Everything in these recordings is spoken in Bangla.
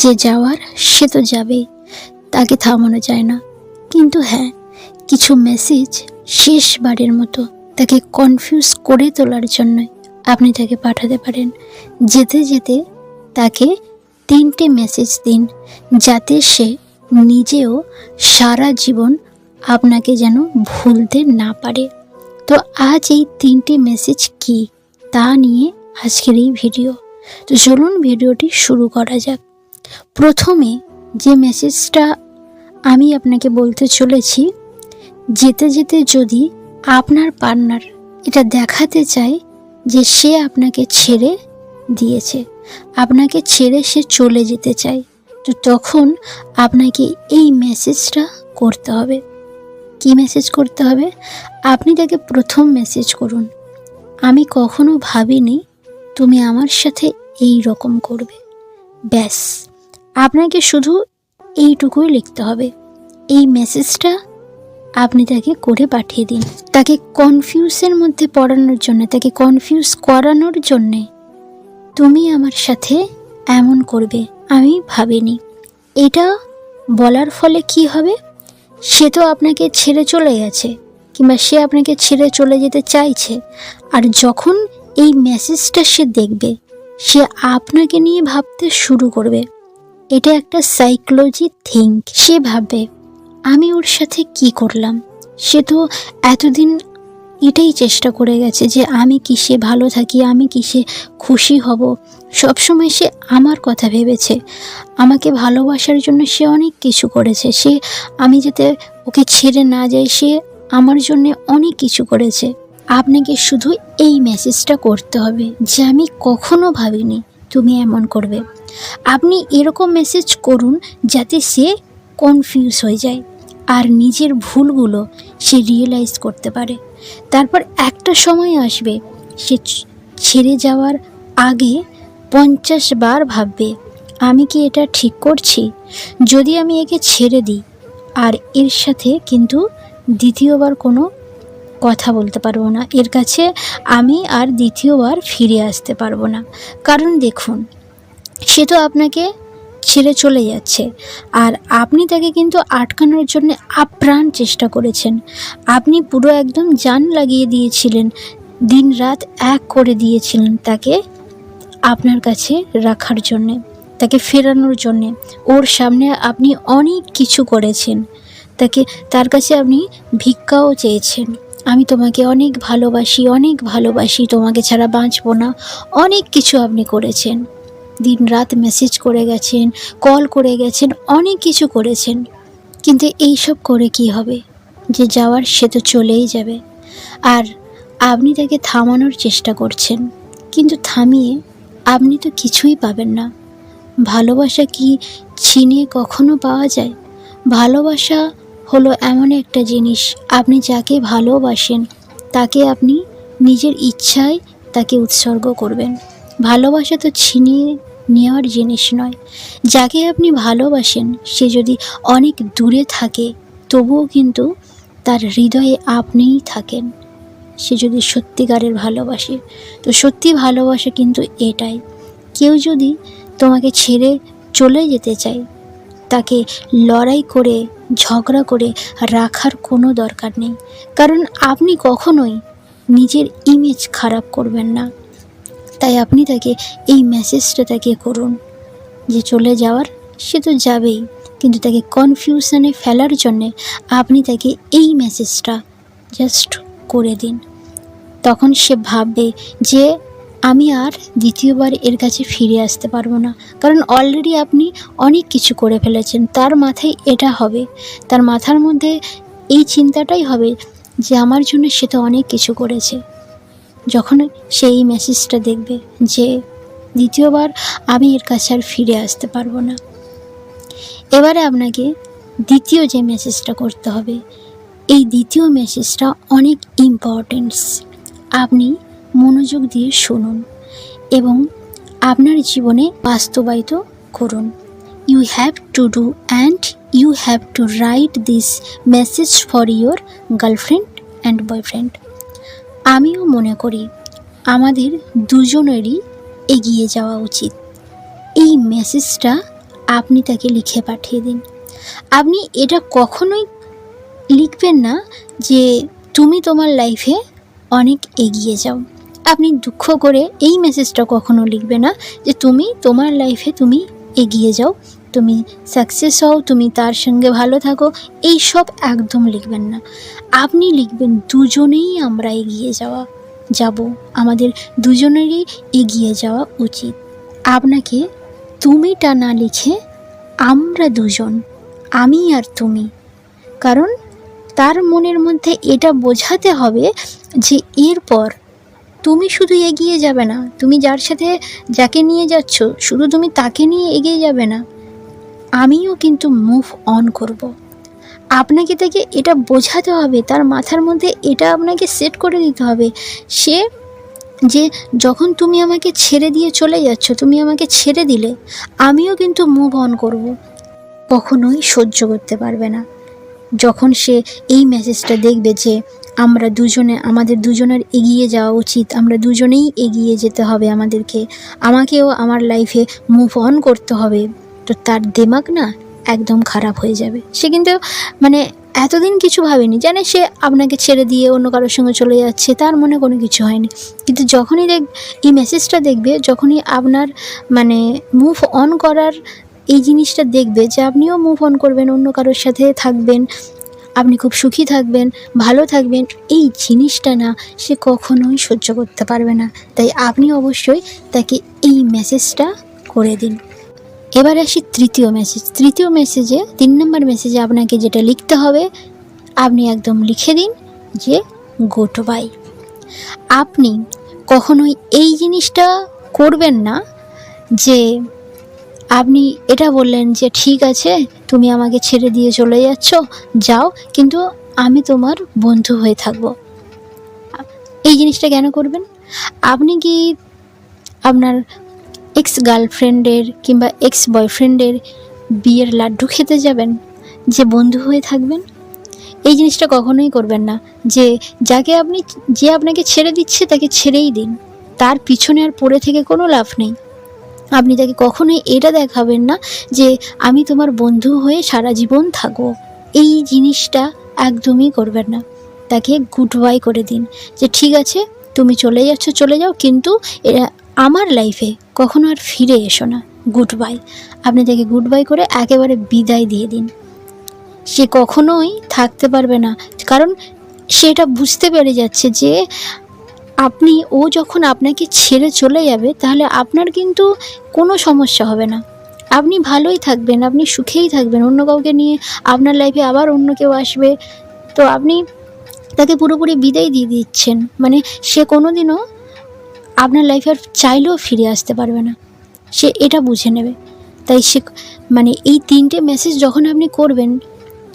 যে যাওয়ার সে তো যাবেই, তাকে থামানো যায় না। কিন্তু হ্যাঁ কিছু মেসেজ শেষবারের মতো তাকে কনফিউজ করে তোলার জন্য আপনি তাকে পাঠাতে পারেন। যেতে যেতে তাকে তিনটে মেসেজ দিন, যাতে সে নিজেও সারা জীবন আপনাকে যেন ভুলতে না পারে। তো আজ এই তিনটে মেসেজ কি তা নিয়ে আজকের এই ভিডিও তো চলুন ভিডিওটি শুরু করা যাক। প্রথমে যে মেসেজটা আমি আপনাকে বলতে চলেছি, যেতে যেতে যদি আপনার পার্টনার এটা দেখাতে চায় যে সে আপনাকে ছেড়ে দিয়েছে, আপনাকে ছেড়ে সে চলে যেতে চায়, তো তখন আপনাকে এই মেসেজটা করতে হবে। কি মেসেজ করতে হবে? আপনি তাকে প্রথম মেসেজ করুন, আমি কখনো ভাবিনি তুমি আমার সাথে এই রকম করবে। ব্যাস। আপনাকে শুধু এইটুকুই লিখতে হবে। এই মেসেজটা আপনি তাকে করে পাঠিয়ে দিন। তাকে কনফিউজের মধ্যে পড়ানোর জন্য, তাকে কনফিউজ করানোর জন্যে তুমি আমার সাথে এমন করবে, আমি ভাবিনি। এটা বলার ফলে কি হবে? সে তো আপনাকে ছেড়ে চলে গেছে, কিংবা সে আপনাকে ছেড়ে চলে যেতে চাইছে। আর যখন এই মেসেজটা সে দেখবে, সে আপনাকে নিয়ে ভাবতে শুরু করবে। এটা একটা সাইকোলজি থিঙ্ক সে ভাবে আমি ওর সাথে কি করলাম? সে তো এতদিন এটাই চেষ্টা করে গেছে যে আমি কিসে ভালো থাকি, আমি কিসে খুশি হব। সবসময় সে আমার কথা ভেবেছে। আমাকে ভালোবাসার জন্য সে অনেক কিছু করেছে। সে আমি যাতে ওকে ছেড়ে না যাই, সে আমার জন্য অনেক কিছু করেছে। আপনাকে শুধু এই মেসেজটা করতে হবে যে আমি কখনো ভাবিনি তুমি এমন করবে। আপনি এরকম মেসেজ করুন যাতে সে কনফিউজ হয়ে যায় আর নিজের ভুলগুলো সে রিয়েলাইজ করতে পারে। তারপর একটা সময় আসবে, সে ছেড়ে যাওয়ার আগে পঞ্চাশ বার ভাববে, আমি কি এটা ঠিক করছি? যদি আমি একে ছেড়ে দিই, আর এর সাথে কিন্তু দ্বিতীয়বার কোনো কথা বলতে পারব না। এর কাছে আমি আর দ্বিতীয়বার ফিরে আসতে পারব না। কারণ দেখুন সে তো আপনাকে ছেড়ে চলে যাচ্ছে। আর আপনি তাকে কিন্তু আটকানোর জন্য আপ্রাণ চেষ্টা করেছেন। আপনি পুরো একদম জান লাগিয়ে দিয়েছিলেন। দিন রাত এক করে দিয়েছিলেন তাকে আপনার কাছে রাখার জন্যে, তাকে ফেরানোর জন্যে। ওর সামনে আপনি অনেক কিছু করেছেন। তাকে, তার কাছে আপনি ভিক্ষাও চেয়েছেন। আমি তোমাকে অনেক ভালোবাসি অনেক ভালোবাসি। তোমাকে ছাড়া বাঁচবো না। অনেক কিছু আপনি করেছেন। দিন রাত মেসেজ করে গেছেন কল করে গেছেন, অনেক কিছু করেছেন। কিন্তু এইসব করে কি হবে? যে যাওয়ার সে তো চলেই যাবে। আর আপনি তাকে থামানোর চেষ্টা করছেন। কিন্তু থামিয়ে আপনি তো কিছুই পাবেন না। ভালোবাসা কি ছিনিয়ে কখনো পাওয়া যায়? ভালোবাসা হলো এমন একটা জিনিস, আপনি যাকে ভালোবাসেন, তাকে আপনি নিজের ইচ্ছায় তাকে উৎসর্গ করবেন। ভালোবাসা তো ছিনিয়ে নেওয়ার জিনিস নয়। যাকে আপনি ভালোবাসেন, সে যদি অনেক দূরে থাকে, তবুও কিন্তু তার হৃদয়ে আপনিই থাকেন। সে যদি সত্যিকারের ভালোবাসে, তো সত্যি ভালোবাসা কিন্তু এটাই। কেউ যদি তোমাকে ছেড়ে চলে যেতে চায়, তাকে লড়াই করে, ঝগড়া করে রাখার কোনো দরকার নেই। কারণ আপনি কখনোই নিজের ইমেজ খারাপ করবেন না। তাই আপনি তাকে এই মেসেজটা তাকে করুন যে চলে যাওয়ার সে তো যাবেই। কিন্তু তাকে কনফিউশনে ফেলার জন্যে আপনি তাকে এই মেসেজটা জাস্ট করে দিন। তখন সে ভাববে যে আমি আর দ্বিতীয়বার এর কাছে ফিরে আসতে পারব না। কারণ অলরেডি আপনি অনেক কিছু করে ফেলেছেন। তার মাথায় এটা হবে। তার মাথার মধ্যে এই চিন্তাটাই হবে যে আমার জন্য সে তো অনেক কিছু করেছে। যখন সেই মেসেজটা দেখবে যে দ্বিতীয়বার আমি এর কাছে আর ফিরে আসতে পারব না। এবারে আপনাকে দ্বিতীয় যে মেসেজটা করতে হবে, এই দ্বিতীয় মেসেজটা অনেক ইম্পর্টেন্স আপনি মনোযোগ দিয়ে শুনুন এবং আপনার জীবনে বাস্তবায়িত করুন। You have to do and you have to write this message for your girlfriend and boyfriend আমিও মনে করি আমাদের দুজনেরই এগিয়ে যাওয়া উচিত। এই মেসেজটা আপনি তাকে লিখে পাঠিয়ে দিন। আপনি এটা কখনোই লিখবেন না যে তুমি তোমার লাইফে অনেক এগিয়ে যাও। আপনি দুঃখ করে এই মেসেজটা কখনো লিখবে না যে তুমি তোমার লাইফে তুমি এগিয়ে যাও। তুমি সাকসেস হও, তুমি তার সঙ্গে ভালো থাকো এই সব একদম লিখবেন না। আপনি লিখবেন, দুজনেই আমরা এগিয়ে যাওয়া, যাব। আমাদের দুজনেরই এগিয়ে যাওয়া উচিত। আপনাকে তুমিটা না লিখে আমরা দুজন, আমি আর তুমি। কারণ তার মনের মধ্যে এটা বোঝাতে হবে যে এরপর তুমি শুধু এগিয়ে যাবে না, তুমি যার সাথে যাকে নিয়ে যাচ্ছ, শুধু তুমি তাকে নিয়ে এগিয়ে যাবে না। আমিও কিন্তু মুভ অন করব। আপনাকে তাকে এটা বোঝাতে হবে, তার মাথার মধ্যে এটা আপনাকে সেট করে দিতে হবে সে যে যখন তুমি আমাকে ছেড়ে দিয়ে চলে যাচ্ছ, তুমি আমাকে ছেড়ে দিলে, আমিও কিন্তু মুভ অন করব। কখনোই সহ্য করতে পারবে না যখন সে এই মেসেজটা দেখবে যে আমরা দুজনে, আমাদের দুজনের এগিয়ে যাওয়া উচিত, আমরা দুজনেই এগিয়ে যেতে হবে আমাদেরকে, আমাকেও আমার লাইফে মুভ অন করতে হবে তো তার দেমাগ না একদম খারাপ হয়ে যাবে। সে কিন্তু মানে এতদিন কিছু ভাবেনি, জানে সে আপনাকে ছেড়ে দিয়ে অন্য কারোর সঙ্গে চলে যাচ্ছে, তার মনে কোনো কিছু হয়নি। কিন্তু যখনই দেখ, এই মেসেজটা দেখবে, যখনই আপনার মানে মুভ অন করার এই জিনিসটা দেখবে যে আপনিও মুভ অন করবেন, অন্য কারোর সাথে থাকবেন, আপনি খুব সুখী থাকবেন, ভালো থাকবেন, এই জিনিসটা না সে কখনোই সহ্য করতে পারবে না। তাই আপনি অবশ্যই তাকে এই মেসেজটা করে দিন। এবার আসি তৃতীয় মেসেজ তৃতীয় মেসেজে তিন নম্বর মেসেজে আপনাকে যেটা লিখতে হবে, আপনি একদম লিখে দিন যে গোট বাই আপনি কখনোই এই জিনিসটা করবেন না যে, আপনি এটা বললেন যে, ঠিক আছে, তুমি আমাকে ছেড়ে দিয়ে চলে যাচ্ছ, যাও, কিন্তু আমি তোমার বন্ধু হয়ে থাকব। এই জিনিসটা কেন করবেন? আপনি কি আপনার এক্স গার্লফ্রেন্ডের কিংবা এক্স বয়ফ্রেন্ডের বিয়ের লাড্ডু খেতে যাবেন, যে বন্ধু হয়ে থাকবেন, এই জিনিসটা কখনোই করবেন না। যে, যাকে আপনি, যে আপনাকে ছেড়ে দিচ্ছে তাকে ছেড়েই দিন। তার পিছনে আর পড়ে থেকে কোনো লাভ নেই। আপনি তাকে কখনোই এটা দেখাবেন না যে, আমি তোমার বন্ধু হয়ে সারা জীবন থাকব। এই জিনিসটা একদমই করবেন না। তাকে গুড বাই করে দিন। যে, ঠিক আছে, তুমি চলে যাচ্ছ, চলে যাও, কিন্তু আমার লাইফে কখনো আর ফিরে এসো না। গুড বাই আপনি তাকে গুড বাই করে একেবারে বিদায় দিয়ে দিন। সে কখনোই থাকতে পারবে না। কারণ সেটা বুঝতে পেরে যাচ্ছে যে আপনি, ও যখন আপনাকে ছেড়ে চলে যাবে, তাহলে আপনার কিন্তু কোনো সমস্যা হবে না। আপনি ভালোই থাকবেন, আপনি সুখেই থাকবেন। অন্য কাউকে নিয়ে আপনার লাইফে আবার অন্য কেউ আসবে। তো আপনি তাকে পুরোপুরি বিদায় দিয়ে দিচ্ছেন। মানে সে কোনো দিনও আপনার লাইফে আর চাইলেও ফিরে আসতে পারবে না। সে এটা বুঝে নেবে। তাই সে মানে এই তিনটে মেসেজ যখন আপনি করবেন,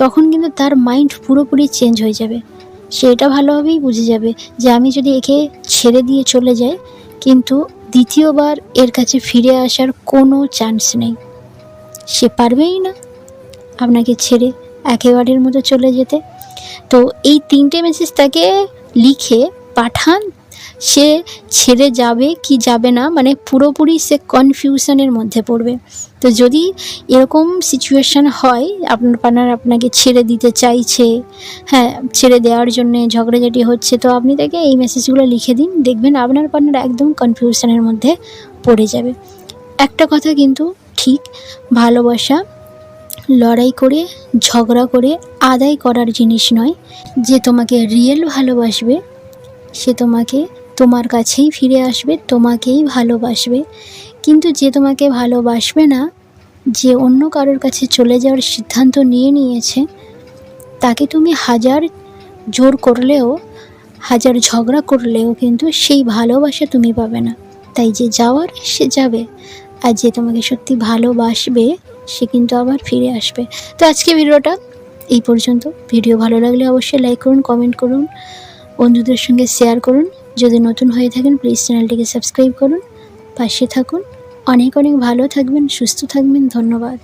তখন কিন্তু তার মাইন্ড পুরোপুরি চেঞ্জ হয়ে যাবে। সে এটা ভালোভাবেই বুঝে যাবে যে আমি যদি একে ছেড়ে দিয়ে চলে যাই, কিন্তু দ্বিতীয়বার এর কাছে ফিরে আসার কোনো চান্স নেই। সে পারবেই না আপনাকে ছেড়ে একেবারের মতো চলে যেতে। তো এই তিনটে মেসেজ তাকে লিখে পাঠান সে ছেড়ে যাবে, কি যাবে না মানে পুরোপুরি সে কনফিউশনের মধ্যে পড়বে। তো যদি এরকম সিচুয়েশান হয়, আপনার পার্টনার আপনাকে ছেড়ে দিতে চাইছে হ্যাঁ ছেড়ে দেওয়ার জন্যে ঝগড়াঝাটি হচ্ছে, তো আপনি তাকে এই মেসেজগুলো লিখে দিন, দেখবেন আপনার পার্টনার একদম কনফিউশনের মধ্যে পড়ে যাবে। একটা কথা কিন্তু ঠিক, ভালোবাসা লড়াই করে, ঝগড়া করে, আদায় করার জিনিস নয়। যে তোমাকে রিয়েল ভালোবাসবে, সে তোমাকে তোমার কাছেই ফিরে আসবে, তোমাকেই ভালোবাসবে। কিন্তু যে তোমাকে ভালোবাসবে না, যে অন্য কারোর কাছে চলে যাওয়ার সিদ্ধান্ত নিয়ে নিয়েছে, তাকে তুমি হাজার জোর করলেও, হাজার ঝগড়া করলেও কিন্তু সেই ভালোবাসা তুমি পাবে না। তাই যে যাওয়ার, সে যাবে। আর যে তোমাকে সত্যি ভালোবাসবে, সে কিন্তু আবার ফিরে আসবে। তো আজকে ভিডিওটা এই পর্যন্ত। ভিডিও ভালো লাগলে অবশ্যই লাইক করুন কমেন্ট করুন। বন্ধুদের সঙ্গে শেয়ার করুন। যদি নতুন হয়ে থাকেন প্লিজ চ্যানেলটিকে সাবস্ক্রাইব করুন, পাশে থাকুন। অনেক অনেক ভালো থাকবেন, সুস্থ থাকবেন, ধন্যবাদ।